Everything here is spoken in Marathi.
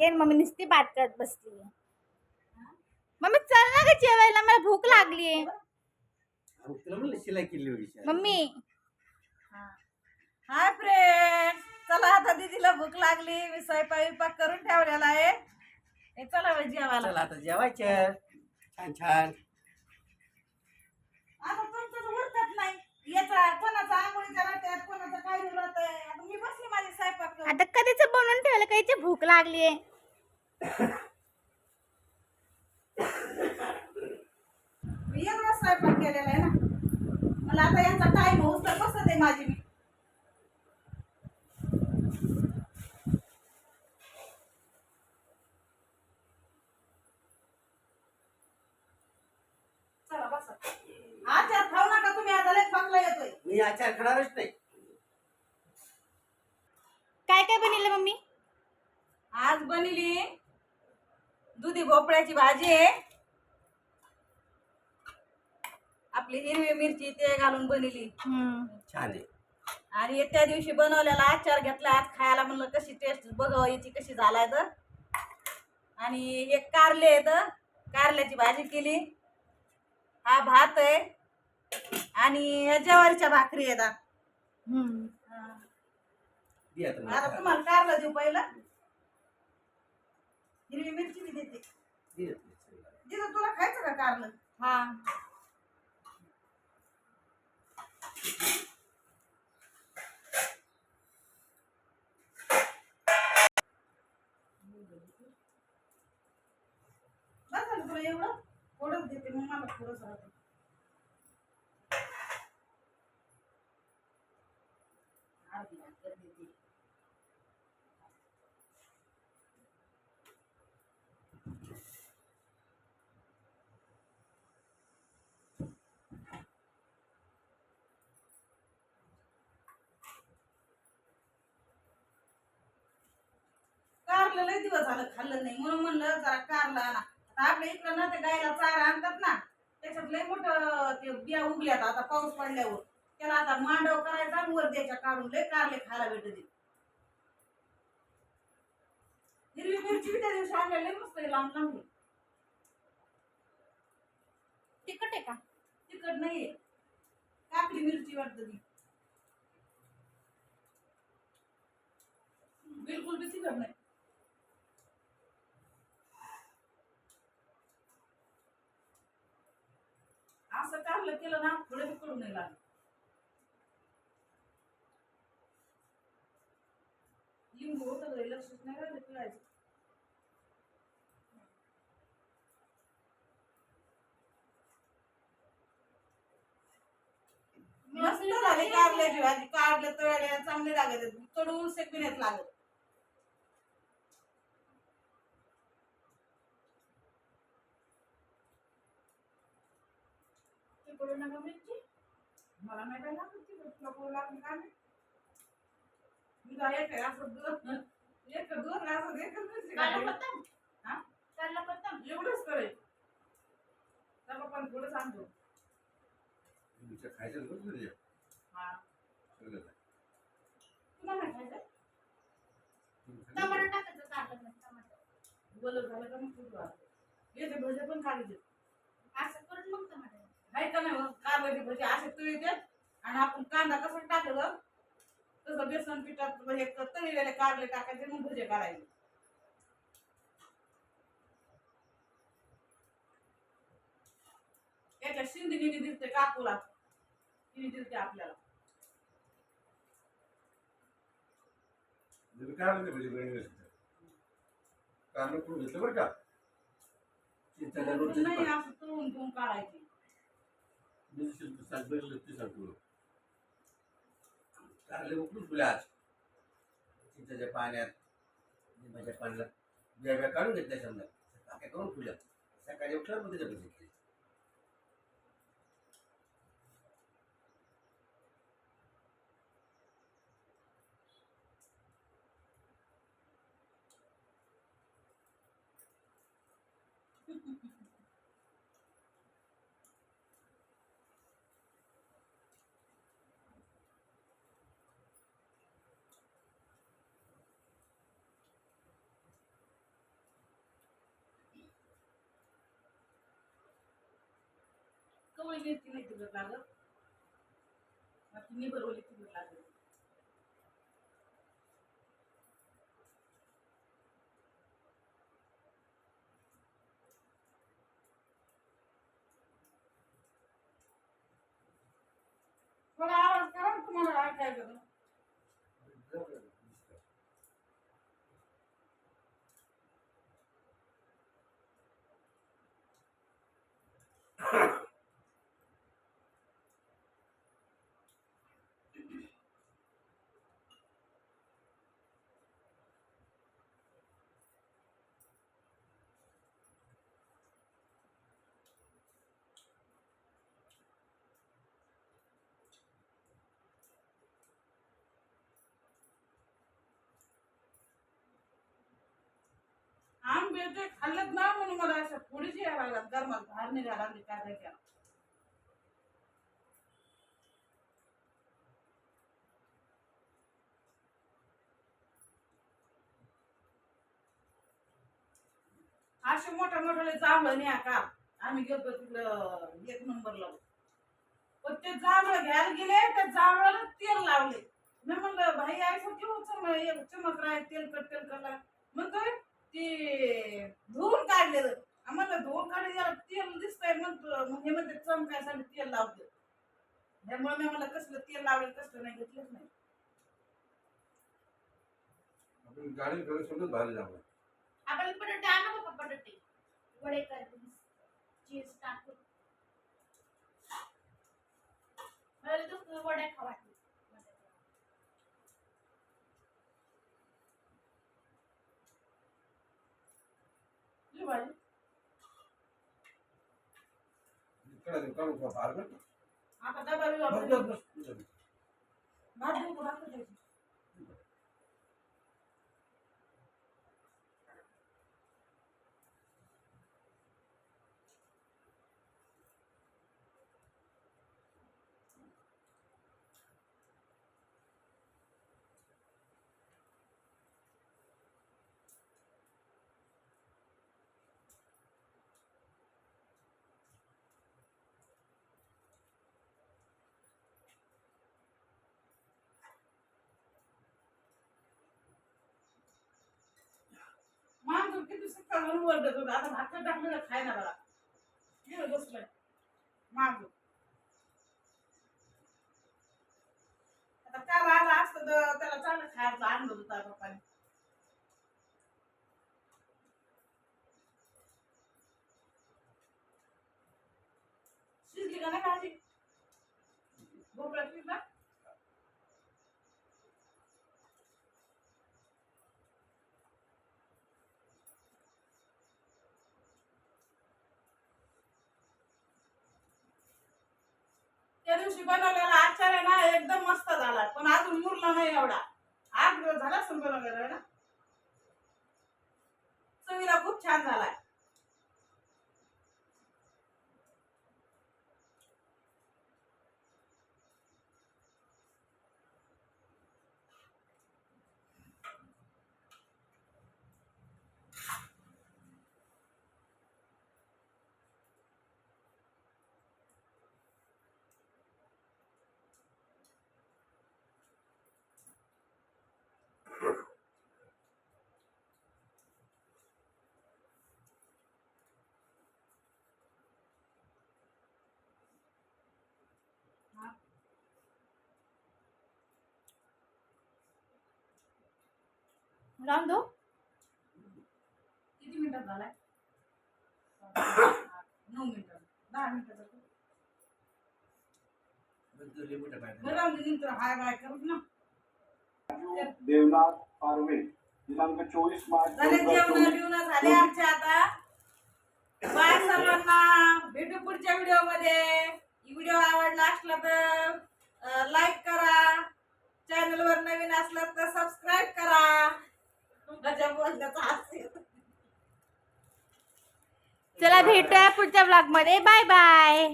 ये मम्मी नुसती बात करत बसली. मम्मी चल ना ग जेवायला मला भूक लागली मम्मी. हाय फ्रेंड चला आता दीदीला भूक लागली. मी स्वयंपाक विपाक करून ठेवलेला आहे. हे चला बाई जेवायला. चला आता जेवायचं. छान छान. आता तुमचं उरकत नाही. याचा आता मी बसली माझी स्वयंपाक करून. आता कधीच बनवून ठेवलं काहीची भूक लागली एकदा स्वयंपाक केलेला आहे ना. मला आता यांचा टाइम होऊस तर बसत आहे माझी मी चला बसा अच्छा खाऊ नका तुम्ही आता लय थकला नाही. काय काय बनवलं मम्मी? आज बनली दुधी भोपळ्याची भाजी. आहे आपली हिरवी मिरची ते घालून बनली हम्म. छान आहे. आणि त्या दिवशी बनवलेला आचार घेतला आज खायला म्हणलं कशी टेस्ट बघावं याची कशी झालाय तर. आणि हे कारले आहेत कारल्याची भाजी केली. हा भात आहे. आणि ज्वारीच्या भाकरी हा. दे आता. तुम्हाला कारलं देऊ पहिलं? हिरवी मिरची बी देते. दे आता. तिथं तुला खायचं का कारलं? हा. बस झालं तुला एवढं? थोडंच देते मग मला थोडंच राहतं. अभिनंदन देते कारलं लय दिवस झालं खाल्लं नाही. म्हणून म्हणलं जरा कारलं आणा. आता आपल्या इकडं ना ते गायला चारा आणतात ना त्याच्यात लय मोठं ते बिया उगल्यात आता पाऊस पडल्यावर. त्याला आता मांडव करायचा वर द्यायच्या काढून लय कारले खायला भेटते हिरवी मिरची बी त्या दिवशी आणलेली मस्त आहे, लांब लांब. तिखट आहे का? तिखट नाहीये. काकडी मिरची वाटत ती. बिलकुल बी तिखट नाही. असं कारलं केलं ना थोडं बी कडू नाही लागत. घरी लक्षच नाही राहिलं पिळायचं मस्त झाले कारल्याची भाजी. कारले तळले चांगले लागत कडून सेकण्यात लागत. मला नाही काय लागत ती तुला लागली काय एक आहे असं दोन एक दोन असं एकच मिरची खाते. हा? एवढंच करे पण थोडं सांगतो खायचं हा खायचं टमाटर टाकायचं नाही, टमाटर बोलत झालं का मग येते भजे पण खायचे असं करून मग टमाटर आहे का नाही हो? मग कारल्याचे भजे असे तळीते आणि आपण कांदा कसं टाकलं? तसं बेसन पिठात हे क- तळलेले कारले टाकायचे मग भजे काढायचे. याच्या शिंदिनीने दिसते काकूला. तिने दिसते आपल्याला. तुम्ही काय म्हणते म्हणजे करून घेतलं. बरं का? रोजची नाही असं तळून घेऊन काढायची. मी ते सांगतो चांगले उकळून तुला आज. चिंचाच्या पाण्यात पाण्यात. बिया बिया काढून घेतल्या समजा टाक्या करून फुलं सकाळी उठल्यावर मग त्याच्या Thank you. कवळी मिरची नाही तिकडं लागत. बाकी भरवली तिकडं लागत. थोडा आवाज करा तुम्हाला ऐकायचं आंबे ते खाल्लत ना म्हणून मला असं थोडीशी यायला लागतात गरमात बाहेर निघायला लागली काय काय केला असे मोठ्या मोठ्याले जांभळं न्या का? आम्ही गेलो तिकडं एक नंबरला. पण ते जांभळं घ्यायला गेले त्या जांभळाला तेल लावले. मी म्हणलं भाई असं केव्हा चमक राय तेल कट तेल कटला म्हणतोय ते धुवून काढलेलं. आम्हाला धुवून काढले जरा तेल दिसतंय म्हणतो मग हे म्हणते चमकायसाठी तेल लावते त्यामुळे मी मला कसलं तेल लावलं कसलं नाही घेतलंच नाही. आपण गाडी घरी सोडून बाहेर जाऊ. आपण बटाटे आणू का बटाटे वडे कर चीज टाकून. मला तर वड्या खावा तुझी भाजी इकडे काढून ठेवा, बाहेर कर. आता डबा बिबा बस, भरून बस, बस. बस. भात देऊ का भात द्यायची माणूस किती सकाळ म्हणून ओरडत होता आता भात टाकलं का खायला बघा गेलं बसलंय मागं आता काल आला असतं तर त्याला चांगलं खायचं आणलं होतं पप्पाने शिजली का नाही भाजी दिवशी बनवलेला आचार आहे ना एकदम मस्त झाला. पण अजून मुरला नाही एवढा. आठ दिवस झाला असून बनवलेला ना? चवीला खूप छान झालाय. राम दो किती मिनिटात झालाय? नऊ मिनिटं. दहा मिनिटाचा नंतर हाय बाय करत ना. देवनाथ पारवे दिनांक चोवीस मार्च झाले जेवण बिवणं झाले आता. बाय सर्वांना. भेटू पुढच्या व्हिडिओमध्ये व्हिडिओ आवडला असला तर लाईक करा. चॅनल वर नवीन असलं तर सबस्क्राईब करा. माझ्या बोलण्याचा हास्य. चला भेटूया पुढच्या ब्लॉगमध्ये. Bye bye